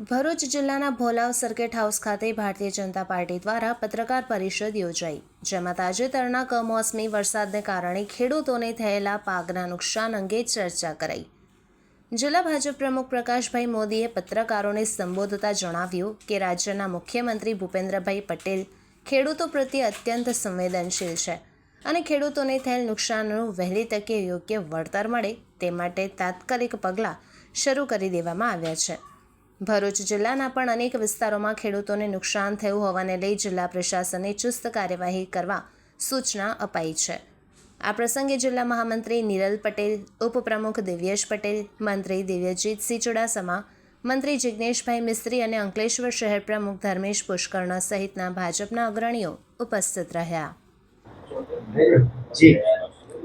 ભરૂચ જિલ્લાના Bholav circuit house ખાતે Bharatiya Janata party દ્વારા પત્રકાર પરિષદ યોજાઈ, જેમાં તાજેતરના કમોસમી વરસાદને કારણે ખેડૂતોને થયેલા પાકના નુકસાન અંગે ચર્ચા કરાઈ. જિલ્લા ભાજપ પ્રમુખ પ્રકાશભાઈ મોદીએ પત્રકારોને સંબોધતા જણાવ્યું કે રાજ્યના મુખ્યમંત્રી ભૂપેન્દ્રભાઈ પટેલ ખેડૂતો પ્રત્યે અત્યંત સંવેદનશીલ છે અને ખેડૂતોને થયેલ નુકસાનનું વહેલી તકે યોગ્ય વળતર મળે તે માટે તાત્કાલિક પગલાં શરૂ કરી દેવામાં આવ્યા છે. ભરૂચ જિલ્લાના પણ અનેક વિસ્તારોમાં ખેડૂતોને નુકસાન થયું હોવાને લઈ જિલ્લા પ્રશાસને ચુસ્ત કાર્યવાહી કરવા સૂચના અપાઈ છે. આ પ્રસંગે જિલ્લા મહામંત્રી નિરલ પટેલ, ઉપપ્રમુખ દિવ્યેશ પટેલ, મંત્રી દિવ્યજીતસિંહ ચુડાસમા, મંત્રી જિજ્ઞેશભાઈ મિસ્ત્રી અને અંકલેશ્વર શહેર પ્રમુખ ધર્મેશ પુષ્કર્ણ સહિતના ભાજપના અગ્રણીઓ ઉપસ્થિત રહ્યા.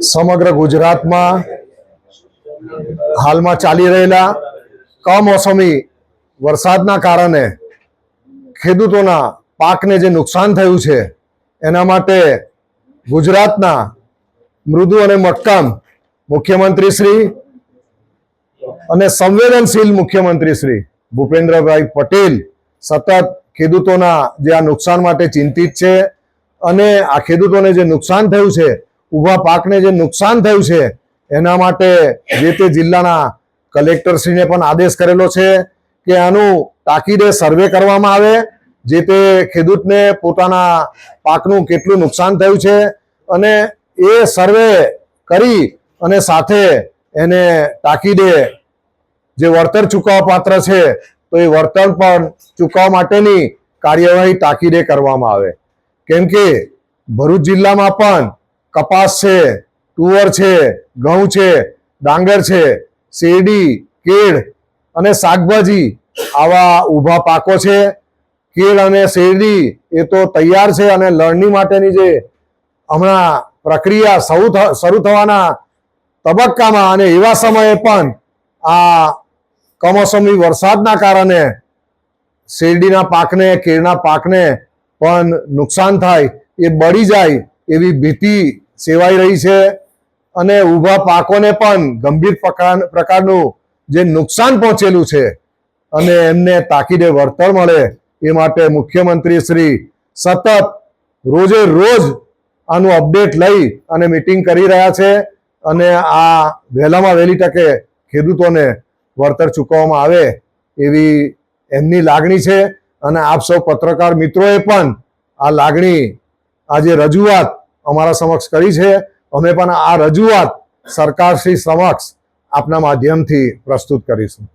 સમગ્ર ગુજરાતમાં હાલમાં ચાલી રહેલા કમોસમી વરસાદના કારણે ખેડૂતોના પાકને જે નુકસાન થયું છે, એના માટે ગુજરાતના મૃદુ અને મક્કમ મુખ્યમંત્રી શ્રી અને સંવેદનશીલ મુખ્યમંત્રી શ્રી ભૂપેન્દ્રભાઈ પટેલ સતત ખેડૂતોના જે આ નુકસાન માટે ચિંતિત છે અને આ ખેડૂતોને જે નુકસાન થયું છે, ઊભા પાકને જે નુકસાન થયું છે, એના માટે જે તે જિલ્લાના કલેક્ટરશ્રીને પણ આદેશ કરેલો છે કે આનું તાકીદે સર્વે કરવામાં આવે, જે તે ખેડૂતને પોતાના પાકનું કેટલું નુકસાન થયું છે અને એ સર્વે કરી અને સાથે એને તાકીદે જે વળતર ચૂકવવા પાત્ર છે, તો એ વળતર પણ ચૂકવવા માટેની કાર્યવાહી તાકીદે કરવામાં આવે. કેમ કે ભરૂચ જિલ્લામાં પણ કપાસ છે, તુવર છે, ઘઉં છે, ડાંગર છે, શેરડી, કેળ અને શાકભાજી આવા ઊભા પાકો છે. કેળ અને શેરડી એ તો તૈયાર છે અને લણણી માટેની જે હમણાં પ્રક્રિયા શરૂ શરૂ થવાના તબક્કામાં અને એવા સમયે પણ આ કમોસમી વરસાદના કારણે શેરડીના પાકને, કેળના પાકને પણ નુકસાન થાય, એ બળી જાય એવી ભીતિ સેવાઈ રહી છે. અને ઊભા પાકોને પણ ગંભીર પ્રકાર- પ્રકારનું જે નુકસાન પહોંચેલું છે અને એમને તાકીદે વળતર મળે એ માટે મુખ્યમંત્રી શ્રી સતત રોજે રોજ આનું અપડેટ લઈ અને મીટિંગ કરી રહ્યા છે અને આ વહેલામાં વહેલી તકે ખેડૂતોને વળતર ચૂકવવામાં આવે એવી એમની લાગણી છે અને આપ સૌ પત્રકાર મિત્રોએ પણ આ લાગણી આજે રજૂઆત અમારા સમક્ષ કરી છે. અમે પણ આ રજૂઆત સરકારશ્રી સમક્ષ આપના માધ્યમથી પ્રસ્તુત કરીશું.